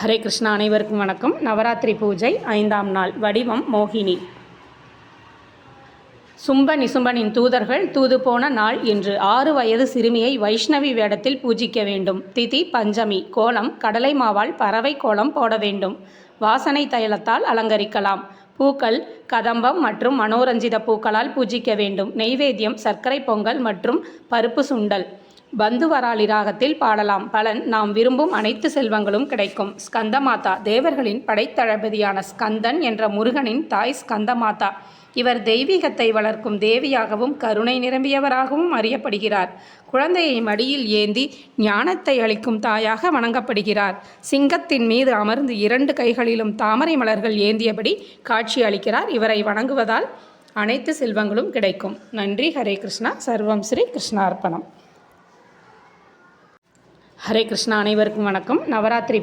ஹரே கிருஷ்ணா அனைவருக்கும் வணக்கம். நவராத்திரி பூஜை ஐந்தாம் நாள். வடிவம் மோகினி. சும்ப நிசும்பனின் தூதர்கள் தூது போன நாள் என்று ஆறு வயது சிறுமியை வைஷ்ணவி வேடத்தில் பூஜிக்க வேண்டும். திதி பஞ்சமி. கோலம் கடலை மாவால் பறவை கோலம் போட வேண்டும். வாசனை தைலத்தால் அலங்கரிக்கலாம். பூக்கள் கதம்பம் மற்றும் மனோரஞ்சித பூக்களால் பூஜிக்க வேண்டும். நெய்வேத்தியம் சர்க்கரை பொங்கல் மற்றும் பருப்பு சுண்டல். பந்துவராளி ராகத்தில் பாடலாம். பலன் நாம் விரும்பும் அனைத்து செல்வங்களும் கிடைக்கும். ஸ்கந்தமாதா தேவர்களின் படைத்தளபதியான ஸ்கந்தன் என்ற முருகனின் தாய் ஸ்கந்தமாதா. இவர் தெய்வீகத்தை வளர்க்கும் தேவியாகவும் கருணை நிரம்பியவராகவும் அறியப்படுகிறார். குழந்தையை மடியில் ஏந்தி ஞானத்தை அளிக்கும் தாயாக வணங்கப்படுகிறார். சிங்கத்தின் மீது அமர்ந்து இரண்டு கைகளிலும் தாமரை மலர்கள் ஏந்தியபடி காட்சி அளிக்கிறார். இவரை வணங்குவதால் அனைத்து செல்வங்களும் கிடைக்கும். நன்றி. ஹரே கிருஷ்ணா. சர்வம் ஸ்ரீ கிருஷ்ணார்ப்பணம். ஹரே கிருஷ்ணா அனைவருக்கும் வணக்கம். நவராத்திரி